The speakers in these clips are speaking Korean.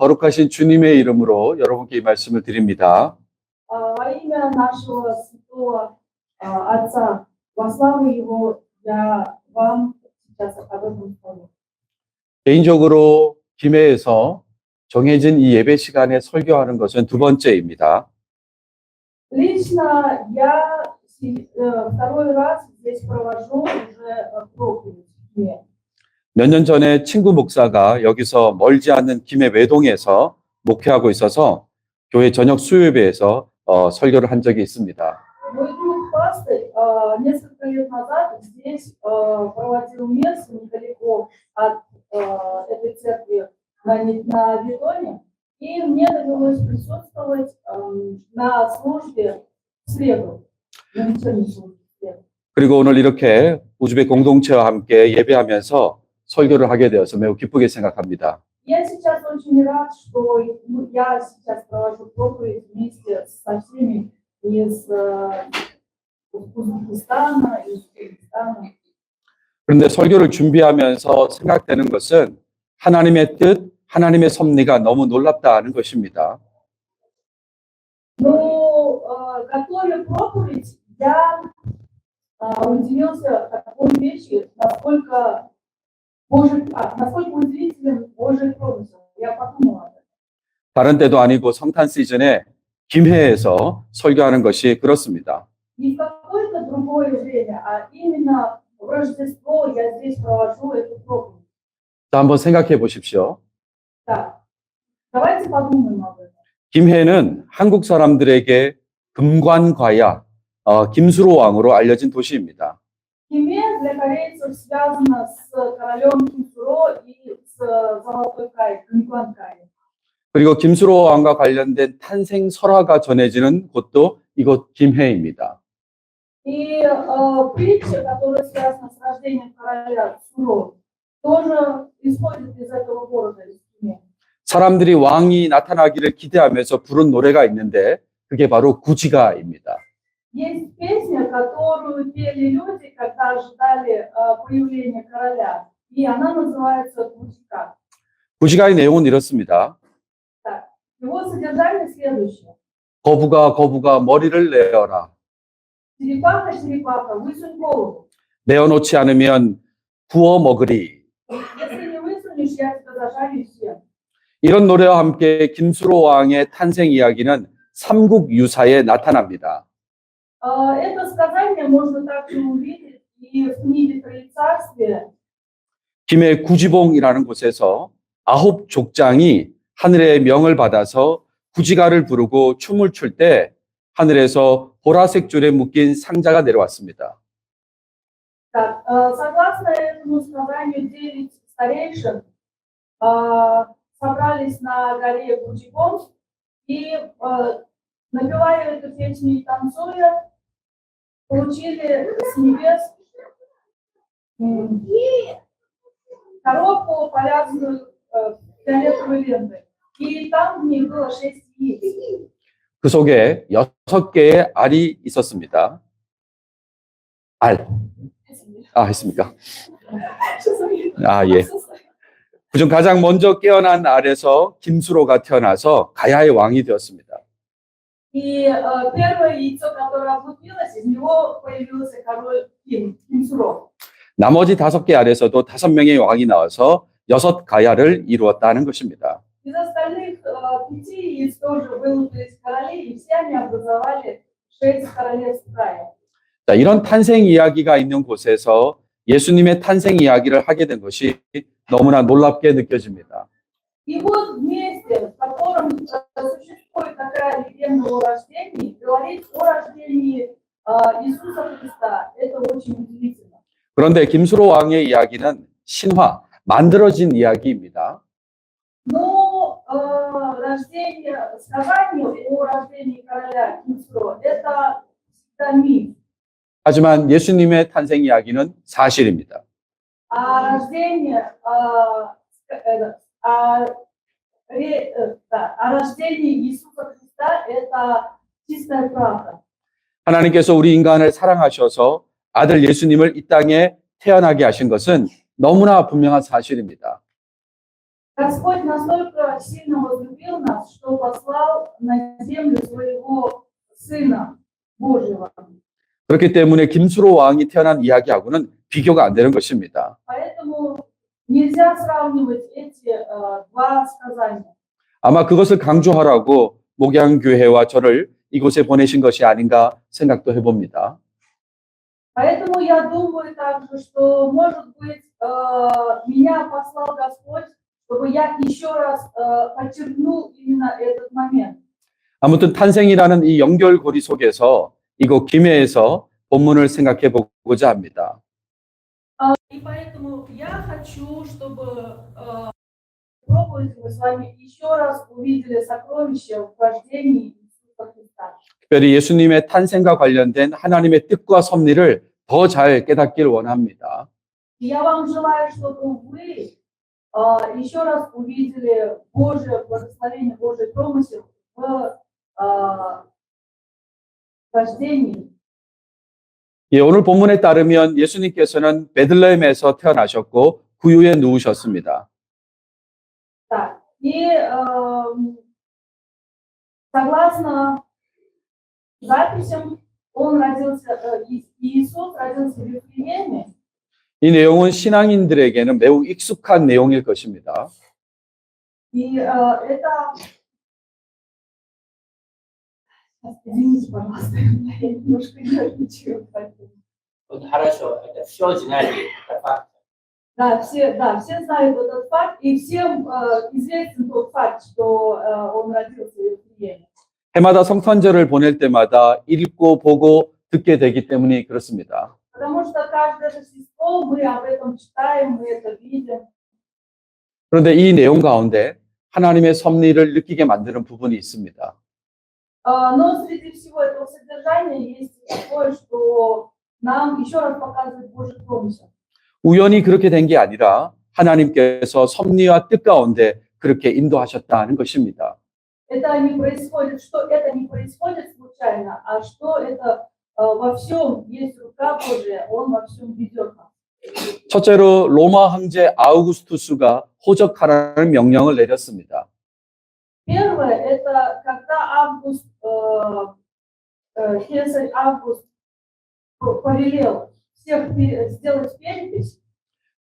거룩하신 주님의 이름으로 여러분께 이 말씀을 드립니다. А, Во имя нашего святого а, Отца, во славу Его, я вам сейчас об этом скажу. 개인적으로 김해에서 정해진 이 예배 시간에 설교하는 것은 두 번째입니다. Лично я си- э, второй раз здесь провожу уже э, проповедь. в Киеве. 몇 년 전에 친구 목사가 여기서 멀지 않은 김해 외동에서 목회하고 있어서 교회 저녁 수요예배에서 어, 설교를 한 적이 있습니다. 그리고 오늘 이렇게 우즈벡 공동체와 함께 예배하면서 설교를 하게 되어서 매우 기쁘게 생각합니다. Я сейчас очень рад, что ну, я сейчас провожу проповедь вместе со всеми из э, Узбекистана, из Кыргызстана. 그런데 설교를 준비하면서 생각되는 것은 하나님의 뜻, 하나님의 섭리가 너무 놀랍다는 것입니다. Но э, готовя проповедь, я э, удивился такой вещи, насколько Божий, а, насколько удивителен Божий промысел. Я подумала об этом. 다른 때도 아니고 성탄 시즌에 김해에서 설교하는 것이 그렇습니다. Не в какое-то другое время, а именно в Рождество я здесь провожу эту проповедь. 자, 한번 생각해 보십시오. Так, давайте подумаем об этом. 김해는 한국 사람들에게 금관과야 어, 김수로 왕으로 알려진 도시입니다. Химия для корейцев связана с королем Кимсуро и с Золотой Кай, Куньклан Кай. 그리고 김수로 왕과 관련된 탄생 설화가 전해지는 곳도 이곳 김해입니다. И э, притча, которая связана с рождением короля Суро, тоже исходит из этого города, из Химии. 사람들이 왕이 나타나기를 기대하면서 부른 노래가 있는데 그게 바로 구지가입니다. Есть песня, которую пели люди, когда ожидали э, появления короля, и она называется «Гучка». 구지가의 내용은 이렇습니다. Его содержание следующее. 거부가 거부가 머리를 내어라. Черепаха, черепаха, высунь голову. 내어놓지 않으면 구워 먹으리. Если не высунешь, я тебя зажарю и съем. 이런 노래와 함께 김수로 왕의 탄생 이야기는 삼국 유사에 나타납니다. А, Это сказание можно также увидеть и в книге Троецарствия. 김해 구지봉이라는 곳에서 아홉 족장이 하늘의 명을 받아서 구지가를 부르고 춤을 출 때 하늘에서 보라색 줄에 묶인 상자가 내려왔습니다. Так, э, согласно этому сказанию, девять старейшин э, собрались на горе Гуджигон и, э, напевая эту песню и танцуя, получили с небес м, коробку, повязанную э, фиолетовой лентой. И там в ней было шесть яиц. 그 속에 여섯 개의 알이 있었습니다. 알. 아, 했습니까? 아, 예. 그중 가장 먼저 깨어난 알에서 김수로가 태어나서 가야의 왕이 되었습니다. И э, первое яйцо, которое облупилось, из него появился король Ким, Кимсуро. 나머지 다섯 개 알에서도 다섯 명의 왕이 나와서 여섯 가야를 이루었다는 것입니다. Из остальных э, пяти яиц тоже вылупились короли, и все они образовали шесть королевств края. 자, 이런 탄생 이야기가 있는 곳에서 예수님의 탄생 이야기를 하게 된 것이 너무나 놀랍게 느껴집니다. И вот вместе, о рождении, говорить о рождении э, Иисуса Христа, это очень удивительно. 그런데 김수로 왕의 이야기는 신화, 만들어진 이야기입니다. Но э, рождение, сказание о рождении короля Кимсуро, это всегда миф. 하지만 예수님의 탄생 이야기는 사실입니다. А рождение, а, э, а, ре- э, да, о рождении Иисуса Христа – это чистая правда. 하나님께서 우리 인간을 사랑하셔서 아들 예수님을 이 땅에 태어나게 하신 것은 너무나 분명한 사실입니다. Господь настолько сильно возлюбил нас, что послал на землю своего Сына Божьего. 그렇기 때문에 김수로 왕이 태어난 이야기하고는 비교가 안 되는 것입니다. Поэтому нельзя сравнивать эти э, два сказания. 아마 그것을 강조하라고 목양교회와 저를 이곳에 보내신 것이 아닌가 생각도 해봅니다. Поэтому я думаю также, что, может быть, э, меня послал Господь, чтобы я еще раз э, подчеркнул именно этот момент. 아무튼 탄생이라는 이 연결고리 속에서 이곳 김해에서 본문을 생각해 보고자 합니다. И поэтому я хочу, чтобы э, пробовали мы с вами еще раз увидели сокровища в рождении Иисуса Христа. 특별히 예수님의 탄생과 관련된 하나님의 뜻과 섭리를 더 잘 깨닫길 원합니다. И я вам желаю, чтобы вы э, еще раз увидели Божье благословение, Божий промысел в э, рождении. 예, 오늘 본문에 따르면 예수님께서는 베들레헴에서 태어나셨고 구유에 누우셨습니다. Так, и эм, согласно записям, он родился, э, И- Иисус родился в Вифлееме, 이 내용은 신앙인들에게는 매우 익숙한 내용일 것입니다. и э, это... Извините, пожалуйста, я немножко нервничаю. поэтому. Вот хорошо, это все знали, это факт. Да, все, да, все знают этот факт, и всем э, известен тот факт, что э, он родился в Вифлееме. 해마다 성탄절을 보낼 때마다 읽고 보고 듣게 되기 때문에 그렇습니다. Потому что каждое Рождество мы об этом читаем, мы это видим. 그런데 이 내용 가운데 하나님의 섭리를 느끼게 만드는 부분이 있습니다. А, Но среди всего этого содержания есть такое, что нам еще раз показывает Божий промысел. 우연히 그렇게 된 게 아니라 하나님께서 섭리와 뜻 가운데 그렇게 인도하셨다는 것입니다. Это не происходит, что это не происходит случайно, а что это э, во всем есть рука Божия, Он во всем ведет нас. 첫째로 로마 황제 아우구스투스가 호적하라는 명령을 내렸습니다. Первое, это когда Август, э, э, кесарь Август п- повелел всех пе- сделать перепись,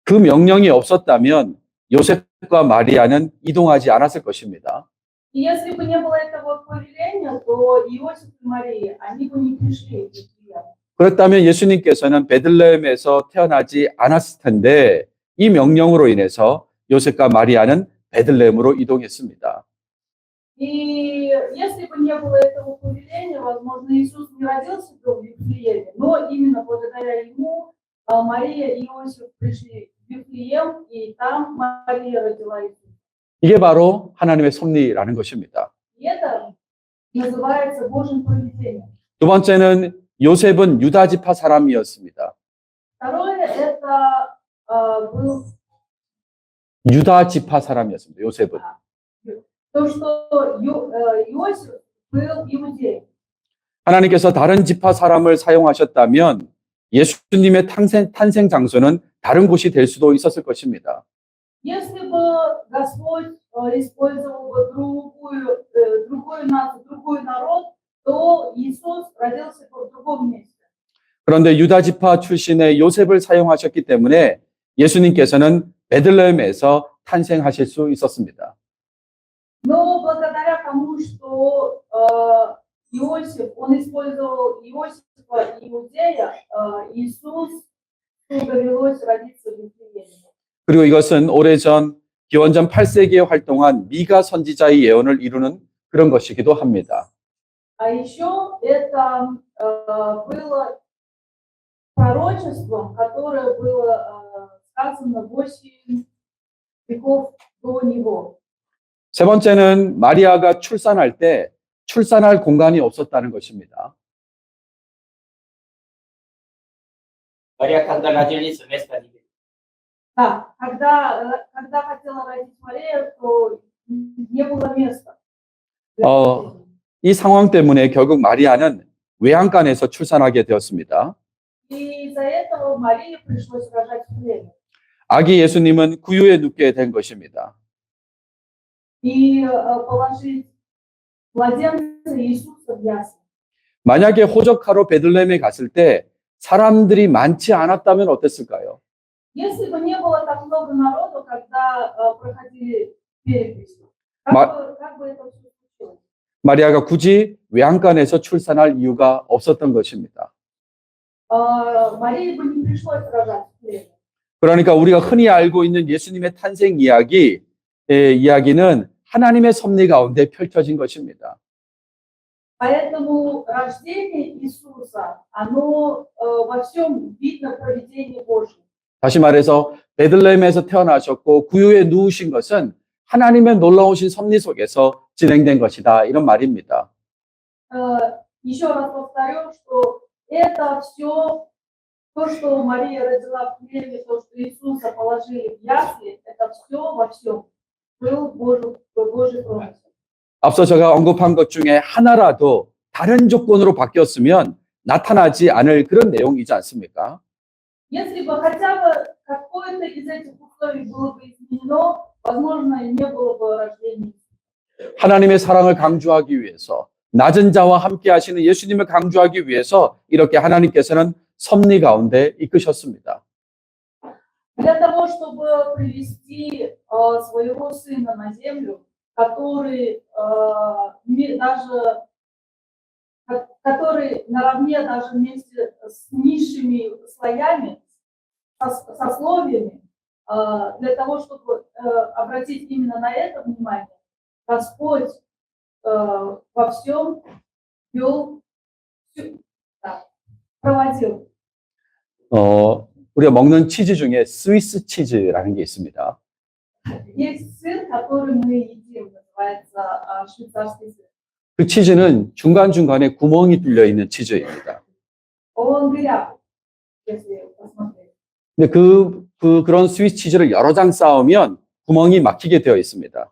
그 명령이 없었다면 요셉과 마리아는 이동하지 않았을 것입니다. И если бы не было этого повеления, то Иосиф и Мария, они бы не пришли в Вифлеем. 그렇다면 예수님께서는 베들레헴에서 태어나지 않았을 텐데 이 명령으로 인해서 요셉과 마리아는 베들레헴으로 이동했습니다. И если бы не было этого повеления, возможно, Иисус не родился бы в Вифлееме, но именно благодаря ему а, Мария и Иосиф пришли в Вифлеем, и там Мария родила Иисуса. 이게 바로 하나님의 섭리라는 것입니다. И это называется Божьим провидением. 두 번째는 요셉은 유다 지파 사람이었습니다. Второе, это а, был 유다 지파 사람이었습니다. 요셉은. то, что Ю- э, Иосиф был иудеем. 하나님께서 다른 지파 사람을 사용하셨다면 예수님의 탄생, 탄생 장소는 다른 곳이 될 수도 있었을 것입니다. Если бы Господь э, использовал бы другую, э, другую нацию, другой народ, то Иисус родился бы в другом месте. 그런데 유다 지파 출신의 요셉을 사용하셨기 때문에 예수님께서는 베들레헴에서 탄생하실 수 있었습니다. Но благодаря тому, что э, Иосиф, он использовал Иосифа Иудея, э, Иисус довелось родиться в Вифлееме. 그리고 이것은 오래전 기원전 8세기에 활동한 미가 선지자의 예언을 이루는 그런 것이기도 합니다. А еще это э, было пророчеством, которое было э, сказано 8 веков до него. 세 번째는 마리아가 출산할 때 출산할 공간이 없었다는 것입니다. Мария, когда родились, места не было. Да, когда, э, когда хотела родить Мария, то не было места. для Э, рождения. 이 상황 때문에 결국 마리아는 외양간에서 출산하게 되었습니다. И из-за этого Марии пришлось рожать в племя. 아기 예수님은 구유에 눕게 된 것입니다. и э, положить младенца Иисуса в ясли. 만약에 호적하러 베들레헴에 갔을 때 사람들이 많지 않았다면 어땠을까요? Если бы не было так много народу, когда э, проходили перепись, как, Ма- бы, как бы это все случилось? 마리아가 굳이 외양간에서 출산할 이유가 없었던 것입니다. Э, Марии бы не пришлось рожать в хлебе. 그러니까 우리가 흔히 알고 있는 예수님의 탄생 이야기, 의 이야기는 하나님의 섭리 가운데 펼쳐진 것입니다. Поэтому рождение Иисуса, оно э, во всем видно проведение Божье. 다시 말해서 베들레헴에서 태어나셨고 구유에 누우신 것은 하나님의 놀라우신 섭리 속에서 진행된 것이다. 이런 말입니다. Э, Еще раз повторю, что это все, то, что Мария родила в хлебе, то, что Иисуса положили в ясли, это все во всем был Божий, Божий промысел. 앞서 제가 언급한 것 중에 하나라도 다른 조건으로 바뀌었으면 나타나지 않을 그런 내용이지 않습니까? Если бы хотя бы какое-то из этих условий было бы изменено, возможно, и не было бы рождения. 하나님의 사랑을 강조하기 위해서 낮은 자와 함께 하시는 예수님을 강조하기 위해서 이렇게 하나님께서는 섭리 가운데 이끄셨습니다. Для того, чтобы привести э, своего сына на землю, который ми- даже ко- который наравне даже вместе с низшими слоями, со- сословиями, э, для того, чтобы э, обратить именно на это внимание, Господь э, во всем вел, проводил. 어, 우리가 먹는 치즈 중에 스위스 치즈라는 게 있습니다. 그 치즈는 중간중간에 구멍이 뚫려 있는 치즈입니다. 근데 그, 그, 그런 스위스 치즈를 여러 장 쌓으면 구멍이 막히게 되어 있습니다.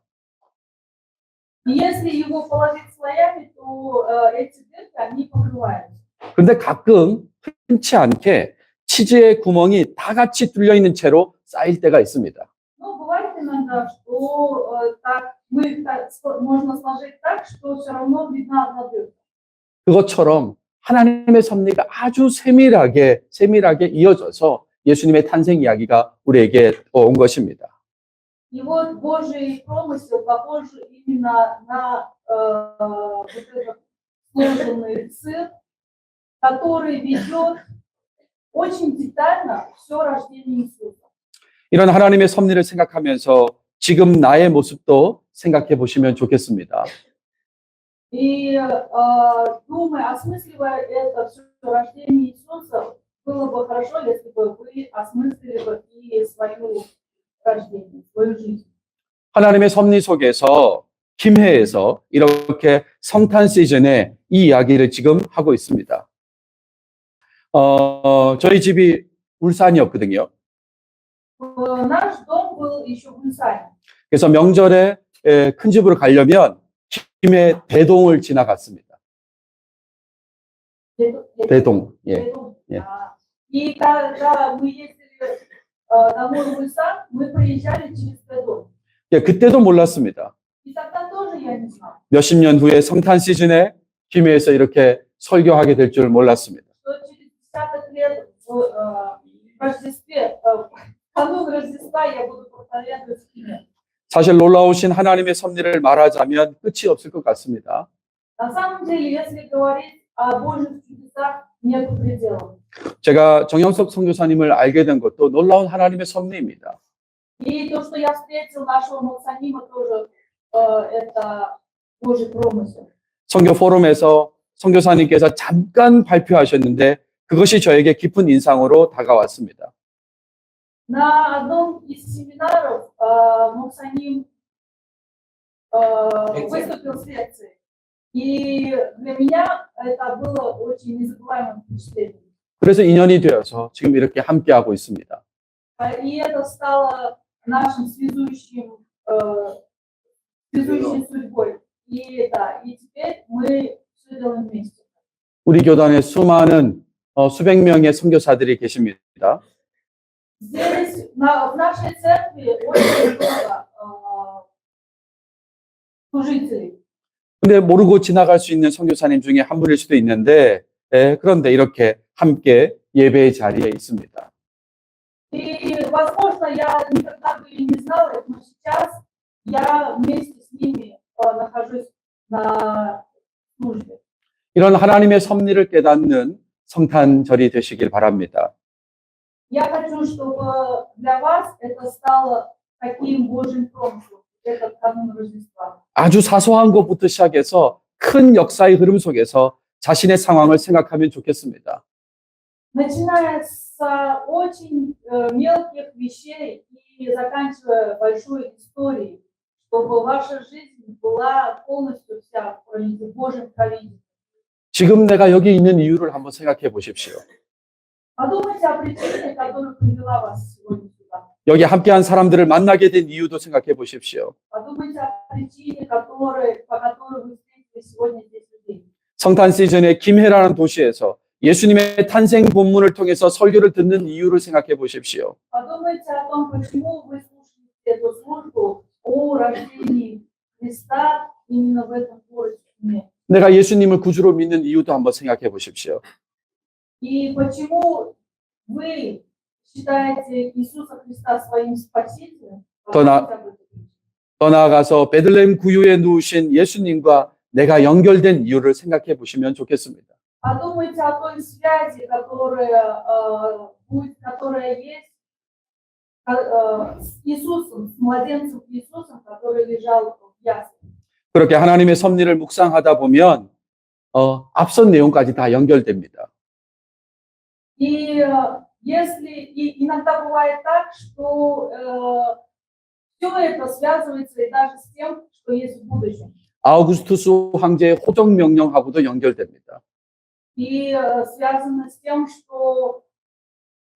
근데 가끔 흔치 않게 치즈의 구멍이 다 같이 뚫려 있는 채로 쌓일 때가 있습니다. Но бывает иногда, что э, так, мы так сл- можно сложить так, что все равно видна одна дырка. 그것처럼 하나님의 섭리가 아주 세밀하게, 세밀하게 이어져서 예수님의 탄생 이야기가 우리에게 온 것입니다. И вот Божий промысел похож именно на э, вот этот сложенный сыр, который ведет очень детально все рождение Иисуса. 이런 하나님의 섭리를 생각하면서 지금 나의 모습도 생각해 보시면 좋겠습니다. И э, думая, осмысливая это все рождение Иисуса, было бы хорошо, если бы вы осмыслили бы и свою рождение, свою жизнь. 하나님의 섭리 속에서 김해에서 이렇게 성탄 시즌에 이 이야기를 지금 하고 있습니다. 어, 저희 집이 울산이었거든요. Э, Наш дом был еще в Ульсане. 그래서 명절에 에, 큰 집으로 가려면 김해 대동을 지나갔습니다. Дедо- дедо- 대동. 예. дедо- Е. а, И когда мы ездили э, домой в Ульсан, мы проезжали через Дедом. 예, 그때도 몰랐습니다. И тогда тоже я не знала, 몇십 년 후에 성탄 시즌에 김해에서 이렇게 설교하게 될 줄 몰랐습니다. что через десяток лет в э, Рождестве, э, в канун Рождества я буду проповедовать в Киеве. 사실 놀라우신 하나님의 섭리를 말하자면 끝이 없을 것 같습니다. На самом деле, если говорить о Божьих чудесах, нет предела. 제가 정영석 선교사님을 알게 된 것도 놀라운 하나님의 섭리입니다. И то, что я встретил нашего Максанима, тоже э, это Божий промысел. 선교 포럼에서 선교사님께서 잠깐 발표하셨는데 그것이 저에게 깊은 인상으로 다가왔습니다. На одном из семинаров э, Максаним э, Лекция. выступил с лекцией. И для меня это было очень незабываемым впечатлением. 그래서 인연이 되어서 지금 이렇게 함께하고 있습니다. А, И это стало нашим связующим, э, связующей судьбой. И да, и теперь мы все делаем вместе. 우리 교단에 수많은 어, 수백 명의 선교사들이 계십니다. Здесь, на- в нашей церкви очень много служителей. 근데 모르고 지나갈 수 있는 선교사님 중에 한 분일 수도 있는데, 예, 그런데 이렇게 함께 예배의 자리에 있습니다. И, возможно, я никогда бы и не знала, это, но сейчас я вместе с ними э, нахожусь на службе. 이런 하나님의 섭리를 깨닫는 성탄절이 되시길 바랍니다. Я хочу, чтобы для вас это стало таким Божьим промыслом, этот канун Рождества. 아주 사소한 것부터 시작해서 큰 역사의 흐름 속에서 자신의 상황을 생각하면 좋겠습니다. Начиная с а, очень э, мелких вещей и заканчивая большой историей, чтобы ваша жизнь была полностью вся пролита Божьим провидением. 지금 내가 여기 있는 이유를 한번 생각해 보십시오. 여기 함께한 사람들을 만나게 된 이유도 생각해 보십시오. 성탄 시즌에 김해라는 도시에서 예수님의 탄생 본문을 통해서 설교를 듣는 이유를 생각해 보십시오. Подумайте о том, почему вы слушаете эту службу о рождении Христа именно в этом городе. Тюмень. 내가 예수님을 구주로 믿는 이유도 한번 생각해 보십시오. И почему вы считаете Иисуса Христа своим спасителем? То на- Подумайте об этом. 더 나아가서 베들레헴 구유에 누우신 예수님과 내가 연결된 이유를 생각해 보시면 좋겠습니다. Подумайте о той связи, которая, э, будет, которая есть э, с Иисусом, с младенцем Иисусом, который лежал в яслях. 그렇게 하나님의 섭리를 묵상하다 보면 어, 앞선 내용까지 다 연결됩니다. И э, если и иногда бывает так, что все это связывается и даже с тем, что есть в будущем. 아우구스투스 황제의 호적 명령하고도 연결됩니다. И э, связано с тем, что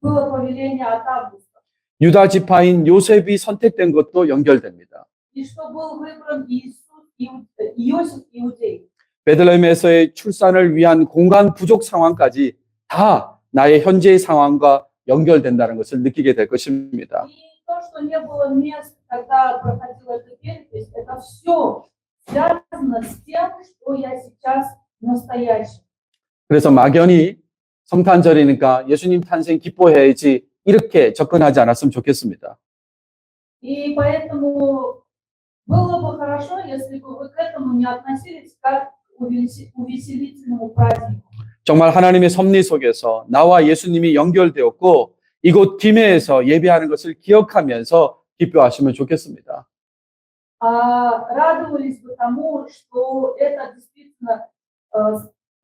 было повеление от Августа. 유다 지파인 요셉이 선택된 것도 연결됩니다. И что был выбран Иисус, Иу- э, Иосиф Иудей. 베들레헴에서의 출산을 위한 공간 부족 상황까지 다 나의 현재의 상황과 연결된다는 것을 느끼게 될 것입니다. И то, что не было мест, когда проходила эта перепись, это все связано с тем, что я сейчас настоящий. 그래서 막연히 성탄절이니까 예수님 탄생 기뻐해야지 이렇게 접근하지 않았으면 좋겠습니다. И поэтому было бы хорошо, если бы вы к этому не относились как к увеличи- увеселительному празднику. 정말 하나님의 섭리 속에서 나와 예수님이 연결되었고 이곳 김해에서 예배하는 것을 기억하면서 기뻐하시면 좋겠습니다. А радовались бы тому, что это действительно э,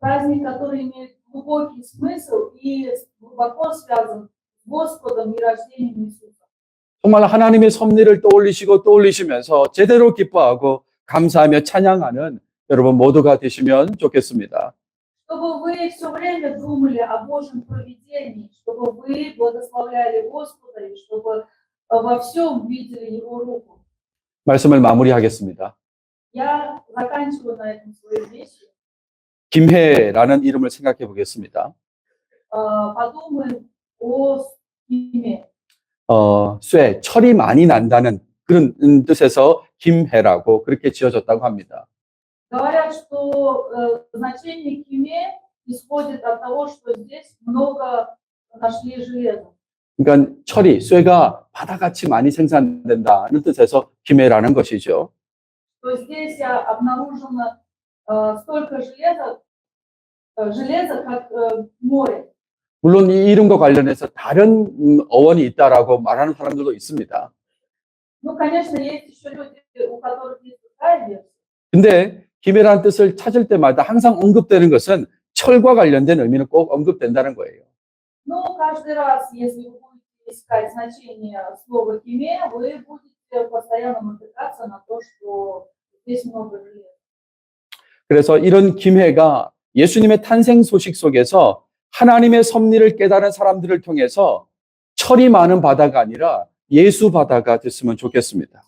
праздник, который имеет глубокий смысл и глубоко связан с Господом и рождением Иисуса. 정말 하나님의 섭리를 떠올리시고 떠올리시면서 제대로 기뻐하고 감사하며 찬양하는 여러분 모두가 되시면 좋겠습니다. Чтобы вы все время думали о Божьем проведении, чтобы вы благословляли Господа и чтобы э, во всем видели Его руку. 말씀을 마무리하겠습니다. Я заканчиваю на этом свою вещь. 김해라는 이름을 생각해 보겠습니다. Э, Подумаем о имя. 어, 쇠, 철이 많이 난다는 그런 뜻에서 김해라고 그렇게 지어졌다고 합니다. Говорят, что э, значение киме исходит от того, что здесь много нашли железа. 그러니까 철이, 쇠가 바다같이 많이 생산된다는 뜻에서 김해라는 것이죠. То есть здесь я обнаружено э, столько железа, э, железа, как э, море. 물론 이 이름과 관련해서 다른 어원이 있다라고 말하는 사람들도 있습니다. 근데 김해라는 뜻을 찾을 때마다 항상 언급되는 것은 철과 관련된 의미는 꼭 언급된다는 거예요. 그래서 이런 김해가 예수님의 탄생 소식 속에서 하나님의 섭리를 깨달은 사람들을 통해서 철이 많은 바다가 아니라 예수 바다가 됐으면 좋겠습니다.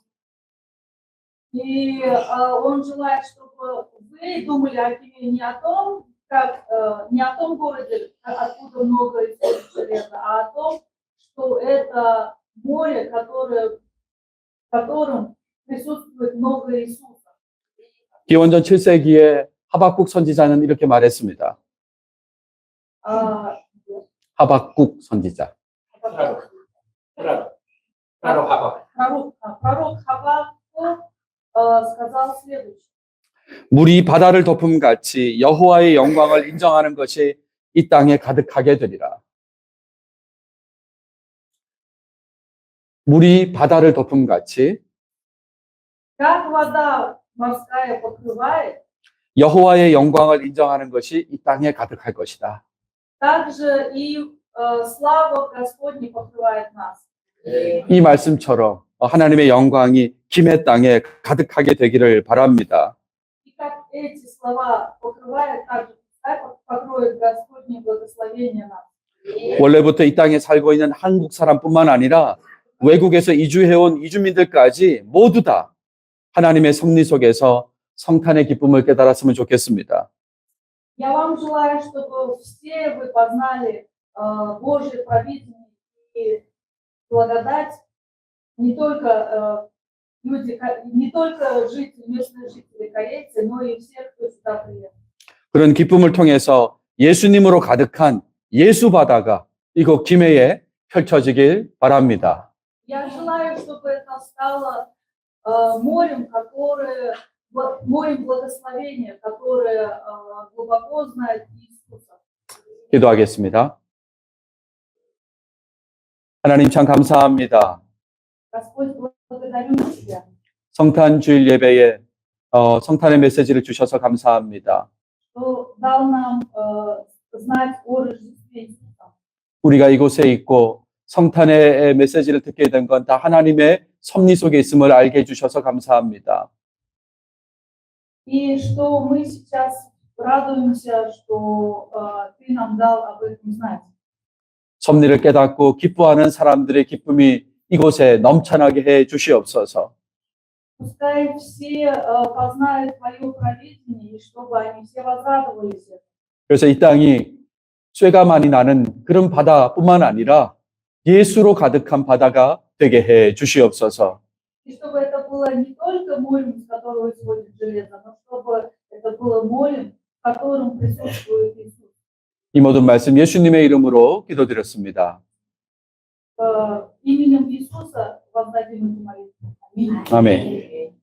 И э, он желает, чтобы вы думали о Киеве не о том, как, э, не о том городе, а- откуда много исходит железа, а о том, что это море, которое, в котором присутствует много Иисуса. 기원전 7세기에 하박국 선지자는 이렇게 말했습니다. А, 하박국 선지자. Пророк. Пророк. Пророк Хаббак. Пророк, а, пророк Хабакук э, сказал следующее. 물이 바다를 덮음 같이 여호와의 영광을 인정하는 것이 이 땅에 가득하게 되리라. 물이 바다를 덮음 같이 Как вода морская покрывает, 여호와의 영광을 인정하는 것이 이 땅에 가득할 것이다. так же и э, слава Господня покрывает нас. 이 말씀처럼 하나님의 영광이 김해 땅에 가득하게 되기를 바랍니다. И как эти слова покрывают, так же пускай покроет Господне благословение нас. 원래부터 이 땅에 살고 있는 한국 사람뿐만 아니라 외국에서 이주해온 이주민들까지 모두 다 하나님의 섭리 속에서 성탄의 기쁨을 깨달았으면 좋겠습니다. Я вам желаю, чтобы все вы познали э, Божье провидение и благодать, не только э, люди, Ко- не только жители, местные жители Корейцы, но и всех, кто сюда приехал. 그런 기쁨을 통해서 예수님으로 가득한 예수 바다가 이곳 김해에 펼쳐지길 바랍니다. Я желаю, чтобы это стало э, морем, которое, бо- морем благословения, которое э, глубоко знает Иисуса. 기도하겠습니다. 하나님 참 감사합니다. Господь, благодарю Тебя, 성탄 주일 예배에 어, 성탄의 메시지를 주셔서 감사합니다. что дал нам э, знать о Рождестве Иисуса. 우리가 이곳에 있고 성탄의 메시지를 듣게 된 건 다 하나님의 섭리 속에 있음을 알게 해주셔서 감사합니다. И что мы сейчас радуемся, что э, Ты нам дал об этом знать. 섭리를 깨닫고 기뻐하는 사람들의 기쁨이 이곳에 넘쳐나게 해 주시옵소서. Пускай все э, познают Твое провидение, и чтобы они все возрадовались. этому. 그래서 이 땅이 쇠가 많이 나는 그런 바다뿐만 아니라 예수로 가득한 바다가 되게 해 주시옵소서. И чтобы это было не только морем, из которого исходит железо, но чтобы это было морем, в котором присутствует Иисус. 이 모든 말씀 예수님의 이름으로 기도드렸습니다. Э, Именем Иисуса воздадим эту молитву. Аминь. 아멘.